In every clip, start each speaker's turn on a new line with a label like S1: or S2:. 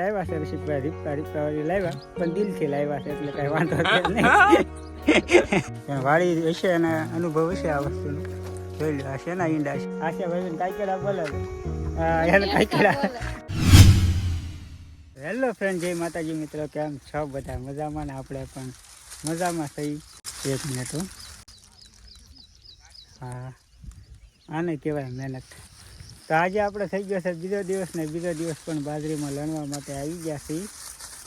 S1: લાવ્યા છે ઋષિકભાઈ રીપકા રીપકા લાવ્યા પણ દિલથી લાવ્યા છે એટલે કઈ વાંધો છે નહીં. વાળી હશે અને અનુભવ હશે આ વસ્તુનો. જોઈ લો આ શેના ઈંડા છે? આ છે ભાઈ કાંઈકેડા બોલે એને કાંઈકેડા. હેલો ફ્રેન્ડ જય માતાજી મિત્રો કેમ છો? બધા મજામાં ને આપણે પણ મજામાં થઈ. એક મિનિટ હા આને કહેવાય મહેનત. તો આજે આપણે થઈ ગયો છે બીજો દિવસ ને બીજો દિવસ પણ બાજરીમાં લણવા માટે આવી ગયા છીએ.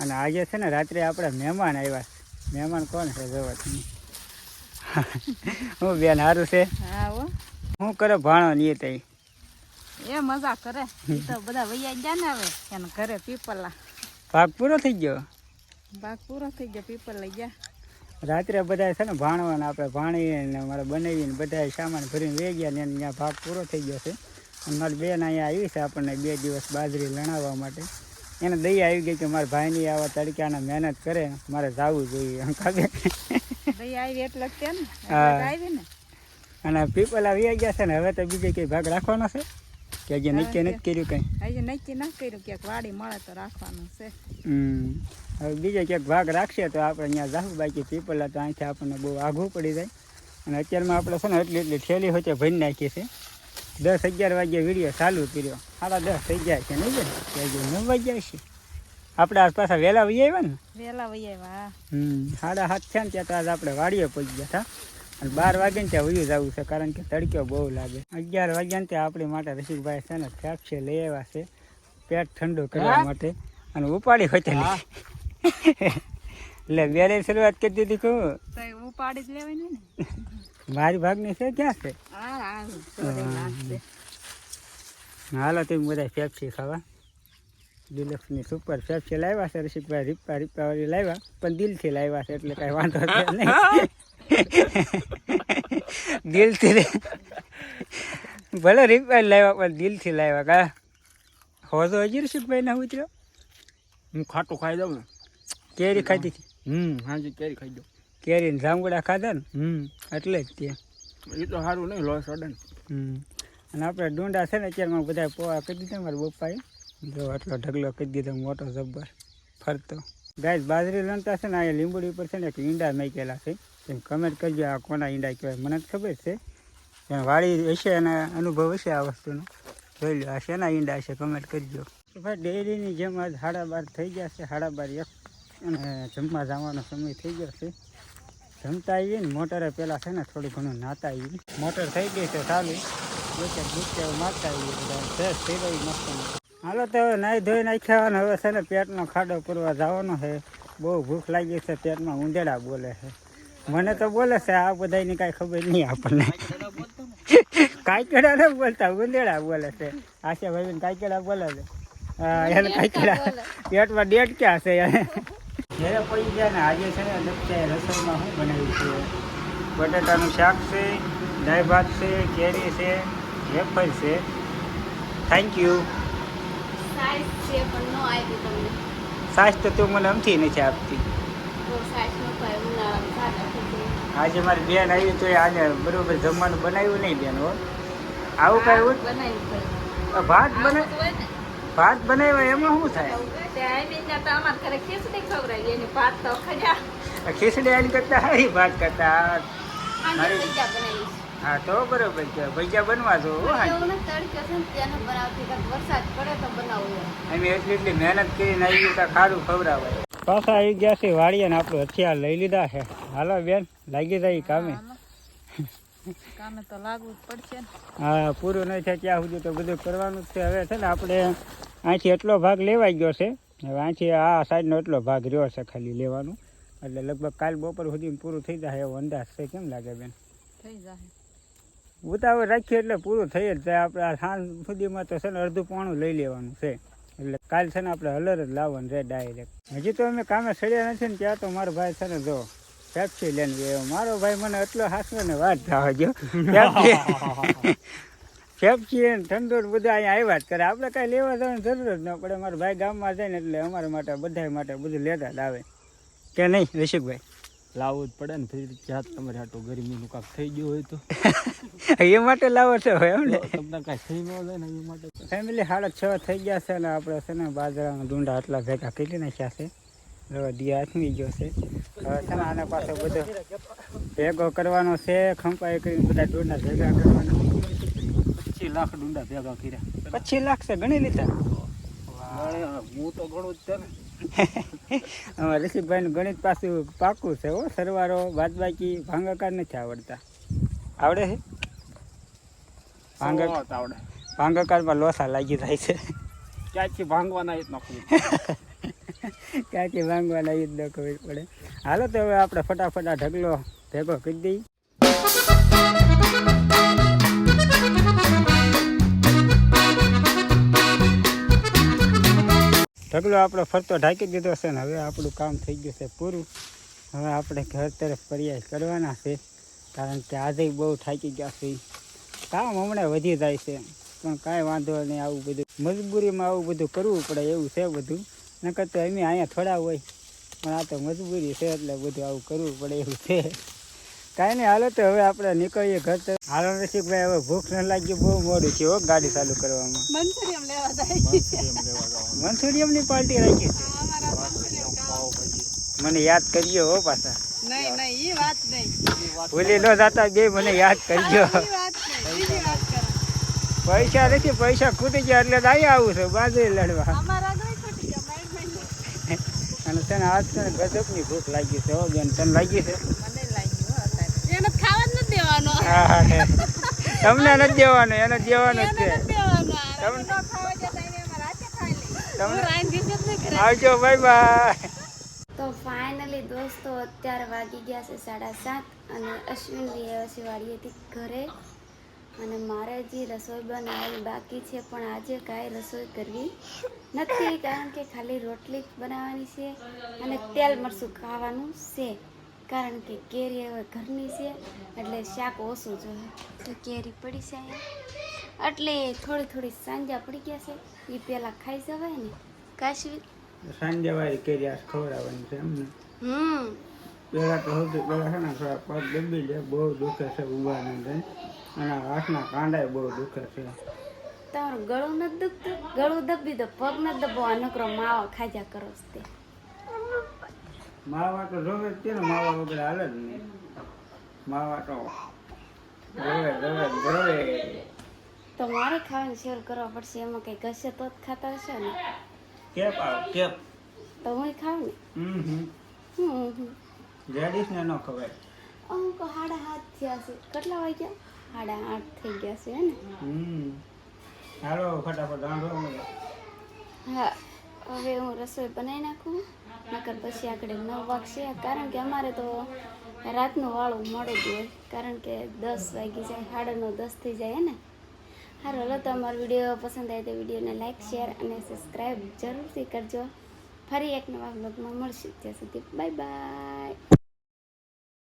S1: અને આજે છે ને રાત્રે આપણે મહેમાન આવ્યા છે. મહેમાન કોણ છે જોવો? હું બેન સારું છે?
S2: હા
S1: કરે ભાણો નહીં તઈ
S2: એ મજા કરે. તો બધા વૈયા ગયા ને હવે. એને ઘરે પીપલા.
S1: ભાગ પૂરો થઈ ગયો?
S2: ભાગ પૂરો થઈ ગયો પીપલ લઈ ગયા.
S1: રાત્રે બધા છે ને ભાણવાને આપણે ભાણીને મારે બનાવીને બધા સામાન ભરીને વહી ગયા ને ત્યાં ભાગ પૂરો થઈ ગયો છે. મારી બેન અહીંયા આવી છે આપણને બે દિવસ બાજરી લણાવવા માટે. એને દયા આવી ગઈ કે મારા ભાઈની આવા તડકાના મહેનત કરે મારે જવું જોઈએ. કાગે
S2: દઈ આવી એટલે જ ને. આવી ને.
S1: અને પીપલ આવી ગયા છે ને હવે તો બીજે કંઈ ભાગ રાખવાનો છે? કે હજી નક્કી નથી કર્યું કંઈ?
S2: હજી નક્કી ના કર્યું ક્યાંક વાડી મળે તો રાખવાનું છે.
S1: હમ. હવે બીજે ક્યાંક ભાગ રાખશે તો આપણે અહીંયા જાવું બાકી પીપલા તો અહીંથી આપણને બહુ આઘું પડી જાય. અને અત્યારમાં આપણે છે ને એટલી એટલી થેલી હોય ભરી નાખીએ છે. દસ અગિયાર વાગ્યે વીડિયો ચાલુ કર્યો. સાડા દસ થઈ ગયા છે નહીં જાય? નવ વાગ્યા છે. આપણે આજ પાછા વહેલા વહી આવ્યા ને?
S2: વહેલા વહી આવ્યા
S1: હમ સાડા સાત છે ને ત્યાં તો આજ આપણે વાડીએ પહોંચી ગયા હતા. અને બાર વાગે ને ત્યાં વયું જવું છે કારણ કે તડક્યો બહુ લાગે. અગિયાર વાગ્યા ને ત્યાં આપણી માટે રસિકભાઈ છે ને ફેફસે લઈ આવ્યા છે પેટ ઠંડુ કરવા માટે. અને ઉપાડી હોય ત્યાં એટલે વેરે શરૂઆત કરી દીધી કહું
S2: ઉપાડી જ લેવાની ને?
S1: મારી ભાગની છે ક્યાં છે? હાલો તમે બધા ફેફસી ખાવા. ડિલક્સની સુપર ફેફસી લાવ્યા છે રસિકભાઈ રીપા રીપા વાળી લાવ્યા પણ દિલથી લાવ્યા છે એટલે કાંઈ વાંધો છે નહીં. દિલથી ભલે રીપા લાવ્યા પણ દિલથી લાવ્યા કા? હોજો હજી રસિકભાઈ ના ઉતર્યો?
S3: હું ખાટું ખાઈ દઉં ને.
S1: કેરી ખાધી હતી
S3: હમ હાજી કેરી ખાઈ દઉં.
S1: કેરી ને જાંબુડા ખાધા ને?
S3: હમ
S1: એટલે જ ત્યાં.
S3: એ તો સારું નહીં લોસ અડે ને.
S1: હમ. અને આપણે ડુંડા છે ને અત્યારમાં બધા પોવા કરી દીધા મારા બપ્પાએ જો આટલો ઢગલો કરી દીધો મોટો જબ્બર. ફરતો. ગાય બાજરી લણતા છે ને અહીંયા લીંબુડી ઉપર છે ને એક ઈંડા મેકેલા છે. એમ કમેન્ટ કરજો આ કોના ઈંડા કહેવાય. મને ખબર છે. પણ વાળી હશે અને અનુભવ હશે આ વસ્તુનો. જોઈ લો આ શેના ઈંડા હશે કમેન્ટ કરજો. ભાઈ ડેરીની જેમ આજ સાડા બાર થઈ ગયા છે સાડા બાર એક. અને જમવા જવાનો સમય થઈ ગયો છે. જમતા આવીએ ને મોટરે પહેલાં છે ને થોડું ઘણું નાતા આવીએ. મોટર થઈ ગઈ છે ચાલુ. બે ચાર ગુસ્સે મારતા આવીએ બધા. ફ્રેશ થઈ ગઈ મસ્ત હાલો તો હવે નાહી ધોઈ નાખ્યા અને હવે છે ને પેટનો ખાડો પૂરવા જવાનો છે. બહુ ભૂખ લાગી છે પેટમાં ઊંધેડા બોલે છે. મને તો બોલે છે આ બધાની કાંઈ ખબર નહીં આપણને. કાંઈકેડા ન બોલતા ઊંધેડા બોલે છે. આશા ભાઈ કાંઈકેડા બોલે છે? એને કાંઈકેડા. પેટમાં ડેટ ક્યાં છે? જ્યારે પડી ગયા ને આજે છે ને દક્ષાએ રસોઈમાં શું બનાવ્યું છે? બટાટાનું શાક છે દાળ ભાત છે કેરી છે વેફર છે. થેન્ક યુ સાસ તો તું મને અમથી નથી આપતી. આજે મારી બેન આવી તો આજે બરોબર જમવાનું બનાવ્યું નહીં બેન હો. આવું કાંઈ ભાત
S2: બનાવ્યું
S1: ભાત બને બનાવ્યા એમાં શું થાય? ખીસડી ખીચડી આની કરતા સારી ભાત કરતા. હા તો બરોબર છે. ભજીયા બનવા જો અમે એટલી એટલી મહેનત કરીને આવી તો ખારું ખવડાવાય. પાછા આવી ગયા છે વાળીએ ને આપણું હથિયાર લઈ લીધા છે. હાલો બેન લાગી જાય કામે.
S2: કામે તો લાગવું જ પડશે
S1: હા પૂરું નહીં થાય ત્યાં સુધી તો બધું કરવાનું જ છે. હવે છે ને આપણે અહીંથી એટલો ભાગ લેવાઈ ગયો છે. હવે અહીંથી આ સાઈડનો એટલો ભાગ રહ્યો છે ખાલી લેવાનું. એટલે લગભગ કાલ બપોર સુધી પૂરું થઈ જાય એવો અંદાજ છે. કેમ લાગે બેન?
S2: થઈ જાય.
S1: ઉતાવળ રાખીએ એટલે પૂરું થઈ જ જાય. આપણે આ સાંજ સુધીમાં તો છે ને અડધું પાણું લઈ લેવાનું છે. એટલે કાલ છે ને આપણે હલર જ લાવવાનું છે ડાયરેક્ટ. હજી તો અમે કામે સડ્યા નથી ને ત્યાં તો મારો ભાઈ છે ને જો પેપ્સી લઈને ગયો. મારો ભાઈ મને એટલો હાસવે ને વાત થવા ગયો પેપ્સી ને ઠંડુ બધા અહીંયા આવ્યા જ કરે. આપણે કાંઈ લેવા જવાની જરૂર જ ન પડે. મારા ભાઈ ગામમાં જાય ને એટલે અમારા માટે બધા માટે બધું લેતા જ આવે. કે નહીં રસિકભાઈ?
S3: લાવવું જ પડે ને ફરી જાત તમારે આટલું ગરમીનું કાંક થઈ ગયું હોય તો.
S1: એ માટે લાવો છો એમ ને?
S3: તમને કાંઈ થઈ ન જાય ને એ માટે
S1: ફેમિલી સાડા છ થઈ ગયા છે ને આપણે છે ને બાજરાના ડુંડા આટલા ભેગા કરી નાખ્યા છે. હવે દિયા આથમી ગયો છે. હવે છે ને આના પાસે બધો ભેગો કરવાનો છે ખંપાઈ કરીને બધા ડુંડા ભેગા કરવાના.
S3: પચીસ લાખ ડુંડા ભેગા કર્યા.
S1: પચીસ લાખ છે ગણી લીધા.
S3: હું તો ઘણું જ છે ને
S1: ઋષિભાઈ ગણિત પાછું પાકું છે હો સરવારો બાદબાકી ભાંગાકાર નથી આવડતા. આવડે છે? ભાંગા
S3: આવડે.
S1: ભાંગાકારમાં લોસા લાગી જાય છે.
S3: ક્યાંથી ભાંગવાના એ નોકરી
S1: ક્યાંથી ભાંગવાના એ જ ન ખબર પડે. હાલો તો હવે આપણે ફટાફટ આ ઢગલો ભેગો કરી દઈએ. ઢગલો આપણો ફરતો ઢાંકી દીધો છે ને હવે આપણું કામ થઈ ગયું છે પૂરું. હવે આપણે ઘર તરફ પ્રયાસ કરવાના છે. કારણ કે આજે બહુ થાકી ગયા છે. કામ હમણાં વધી જાય છે. પણ કાંઈ વાંધો નહીં, આવું બધું મજબૂરીમાં આવું બધું કરવું પડે, એવું છે બધું. નકર તો અમે અહીંયા થોડા હોય. પણ આ તો મજબૂરી છે એટલે બધું આવું કરવું પડે એવું છે. કાંઈ નહીં હાલો તો હવે આપણે નીકળીએ ઘર તરફ. હાલો રસિકભાઈ હવે ભૂખ ન લાગી બહુ મોડું છે હો ગાડી ચાલુ કરવામાં.
S2: મંચુરિયમ લેવા જાય.
S1: પાર્ટી રાખી છે. મને યાદ કરજો હો પાછા.
S2: નહીં નહીં એ વાત નહીં.
S1: ભૂલી ન જાતા બે મને યાદ કરજો. પૈસા નથી પૈસા ખૂટી ગયા એટલે દાઈ આવું છે બાજુ લડવા. અને તને આજ તને ગજબની ભૂખ લાગી છે હો બેન તને લાગી છે
S2: મને લાગ્યું હો અત્યારે એને ખાવા જ નથી દેવાનો.
S1: તમને નથી દેવાનું એને દેવાનું જ છે. તમને- આવજો બાય બાય.
S4: તો ફાઇનલી દોસ્તો અત્યારે વાગી ગયા છે સાડા સાત અને અશ્વિન છે વાડીએથી ઘરે. અને મારે જે રસોઈ બનાવવાની બાકી છે પણ આજે કાંઈ રસોઈ કરવી નથી કારણ કે ખાલી રોટલી જ બનાવવાની છે અને તેલ મરચું ખાવાનું છે. કારણ કે કેરી હવે ઘરની છે એટલે શાક ઓછું જોઈએ. તો કેરી પડી છે અહીંયા. એટલે થોડી થોડી સાંજા પડી ગયા છે. એ પહેલાં ખાઈ જવાય ને. કાશવી
S1: સાંજે વાળી કેરી આ ખવડાવવાની છે એમને.
S4: હમ.
S1: પહેલાં તો સૌથી પહેલાં છે ને થોડા પગ દબી લે બહુ દુખે છે ઊભાને લઈને અને હાથના કાંડાય બહુ દુખે છે.
S4: તમારું ગળું નથી દુખતું? ગળું દબી દો પગ નથી દબો આ નકરો માવો ખાજા કરો તે.
S1: માવા તો જોવે જ ને માવા વગર હાલે જ નહીં. માવા તો જોવે જોવે જોવે
S4: તો મારે ખાવાનું શેર કરવા પડશે એમાં કંઈક હશે તો જ ખાતા હશે ને?
S1: કેપ આવ કેપ.
S4: તો હું ને
S1: હમ હમ.
S4: હમ
S1: લેડીઝ ને ન ખવાય.
S4: અમુક સાડા હાથ થયા છે. કેટલા વાગ્યા? સાડા આઠ થઈ ગયા છે ને?
S1: હમ. હાલો ફટાફટ રાંધો
S4: હા હવે હું રસોઈ બનાવી નાખું. નકર પછી આગળ નવ વાગશે કારણ કે અમારે તો રાતનું વાળું મોડું જ હોય. કારણ કે દસ વાગી જાય, સાડા દસ થઈ જાય ને? સારું હલો તો અમારો વીડિયો પસંદ આવે તો વિડીયોને લાઈક, શેર અને સબસ્ક્રાઈબ જરૂરથી કરજો. ફરી એક નવા બ્લોગમાં મળશું. ત્યાં સુધી, બાય બાય.